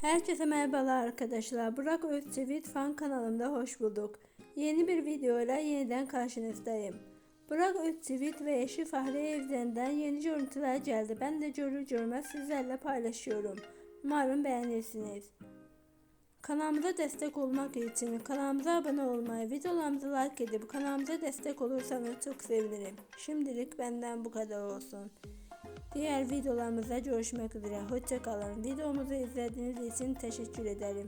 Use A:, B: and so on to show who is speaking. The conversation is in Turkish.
A: Herkese merhabalar arkadaşlar. Burak Özçivit fan kanalımda hoş bulduk. Yeni bir videoyla yeniden karşınızdayım. Burak Özçivit ve eşi Fahri Evcen'den yeni görüntüler geldi. Ben de görür görmez sizlerle paylaşıyorum. Umarım beğenirsiniz. Kanalımıza destek olmak için kanalımıza abone olmayı, videolarımızı like edip kanalımıza destek olursanız çok sevinirim. Şimdilik benden bu kadar olsun. Diğer videolarımızda görüşmek üzere. Hoşçakalın. Videomuzu izlediğiniz için teşekkür ederim.